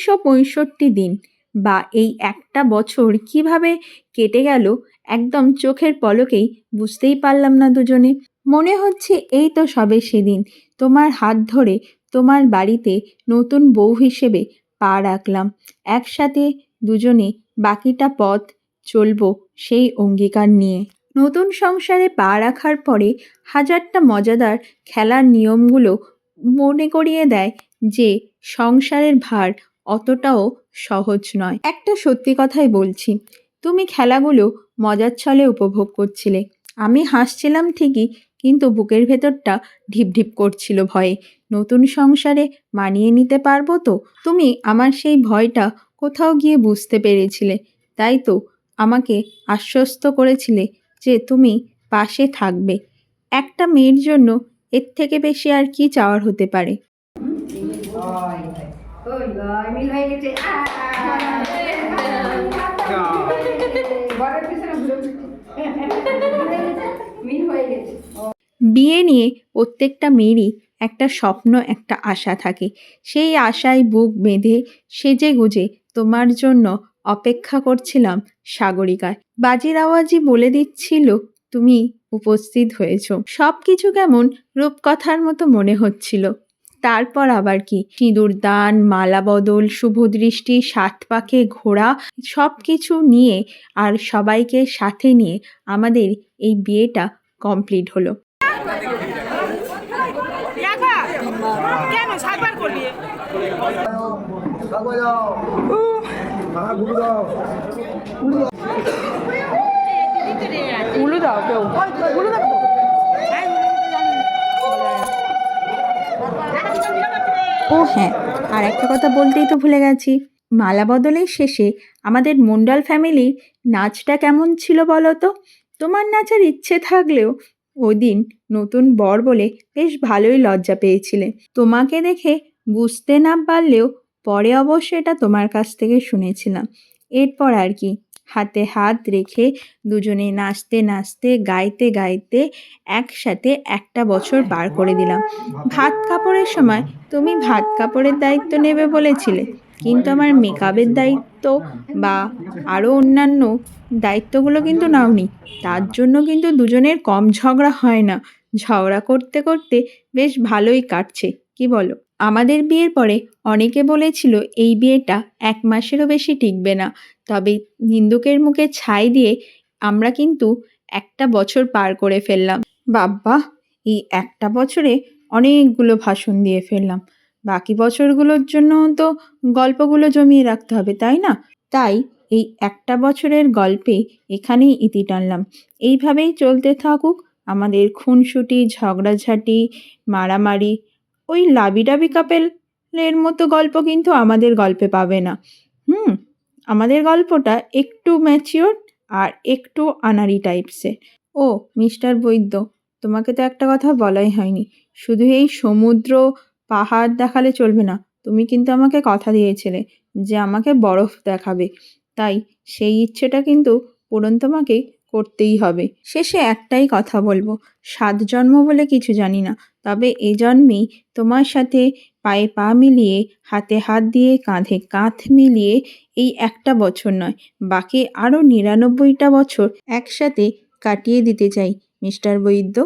তিনশো পঁয়ষট্টি দিন বা এই একটা বছর কীভাবে কেটে গেল একদম চোখের পলকেই বুঝতেই পারলাম না দুজনে। মনে হচ্ছে এই তো সবে সেদিন, তোমার হাত ধরে তোমার বাড়িতে নতুন বউ হিসেবে পা রাখলাম। একসাথে দুজনে বাকিটা পথ চলবো সেই অঙ্গীকার নিয়ে। নতুন সংসারে পা রাখার পরে হাজারটা মজাদার খেলার নিয়মগুলো মনে করিয়ে দেয় যে সংসারের ভার অতটাও সহজ নয়। একটা সত্যি কথাই বলছি, তুমি খেলাগুলো মজার ছলে উপভোগ করছিলে। আমি হাসছিলাম ঠিকই, কিন্তু বুকের ভেতরটা ঢিপঢিপ করছিল ভয়ে। নতুন সংসারে মানিয়ে নিতে পারব তো? তুমি আমার সেই ভয়টা কোথাও গিয়ে বুঝতে পেরেছিলে। তাই তো আমাকে আশ্বস্ত করেছিলে যে তুমি পাশে থাকবে। একটা মেয়ের জন্য এর থেকে বেশি আর কি চাওয়ার হতে পারে? মিল হয়ে গেছে আ! বরের পিছনে ঘুরে ঘুরে। মিল হয়ে গেছে বিয়ে নিয়ে প্রত্যেকটা মেয়েরই একটা স্বপ্ন একটা আশা থাকে সেই আশায় বুক বেঁধে সেজে গুজে তোমার জন্য অপেক্ষা করছিলাম সাগরিকায় বাজির আওয়াজই বলে দিচ্ছিল তুমি উপস্থিত হয়েছ সব কিছু কেমন রূপকথার মতো মনে হচ্ছিল তারপর আবার কি? সিঁদুর দান মালা বদল শুভ দৃষ্টি সাত পাকে ঘোড়া সব কিছু নিয়ে আর সবাইকে সাথে নিয়ে আমাদের এই বিয়েটা কমপ্লিট হলো। উলু দাও কেউ। ও হ্যাঁ আর একটা কথা বলতেই তো ভুলে গেছি। মালা বদলের শেষে আমাদের মন্ডল ফ্যামিলির নাচটা কেমন ছিল বলো তো? তোমার নাচার ইচ্ছে থাকলেও ওই দিন নতুন বর বলে বেশ ভালোই লজ্জা পেয়েছিলে। তোমাকে দেখে বুঝতে না পারলেও পরে অবশ্য এটা তোমার কাছ থেকে শুনেছিলাম। এরপর আর কি হাতে হাত রেখে দুজনে নাচতে নাচতে, গাইতে গাইতে একসাথে একটা বছর পার করে দিলাম। ভাত কাপড়ের সময় তুমি ভাত কাপড়ের দায়িত্ব নেবে বলেছিলে, কিন্তু আমার মেকআপের দায়িত্ব বা আরও অন্যান্য দায়িত্বগুলো কিন্তু নাওনি। তার জন্য কিন্তু দুজনের কম ঝগড়া হয় না। ঝগড়া করতে করতে বেশ ভালোই কাটছে। কি বলো? আমাদের বিয়ের পরে অনেকে বলেছিল, এই বিয়েটা এক মাসেরও বেশি টিকবে না। তবে নিন্দুকের মুখে ছাই দিয়ে আমরা কিন্তু একটা বছর পার করে ফেললাম। বাব্বা, এই একটা বছরে অনেকগুলো ভাষণ দিয়ে ফেললাম। বাকি বছরগুলোর জন্য তো গল্পগুলো জমিয়ে রাখতে হবে, তাই না? তাই এই একটা বছরের গল্পে এখানেই ইতি টানলাম। এইভাবেই চলতে থাকুক আমাদের খুনসুটি, ঝগড়াঝাটি, মারামারি ওই লাবিডাবি কাপেলের মতো গল্প কিন্তু আমাদের গল্পে পাবে না। হুম, আমাদের গল্পটা একটু ম্যাচিওর আর একটু আনারি টাইপসের ও, মিস্টার বৈদ্য, তোমাকে তো একটা কথা বলাই হয়নি। শুধু এই সমুদ্র, পাহাড় দেখালে চলবে না। তুমি কিন্তু আমাকে কথা দিয়েছিলে যে আমাকে বরফ দেখাবে। তাই সেই ইচ্ছেটা কিন্তু পূরণ তোমাকে করতেই হবে। শেষে একটাই কথা বলব, সাত জন্ম বলে কিছু জানি না, তবে এ জন্মেই তোমার সাথে পায়ে পা মিলিয়ে, হাতে হাত দিয়ে, কাঁধে কাঁধ মিলিয়ে এই একটা বছর নয়, বাকি আরও নিরানব্বইটা বছর একসাথে কাটিয়ে দিতে চাই। মিস্টার বৈদ্য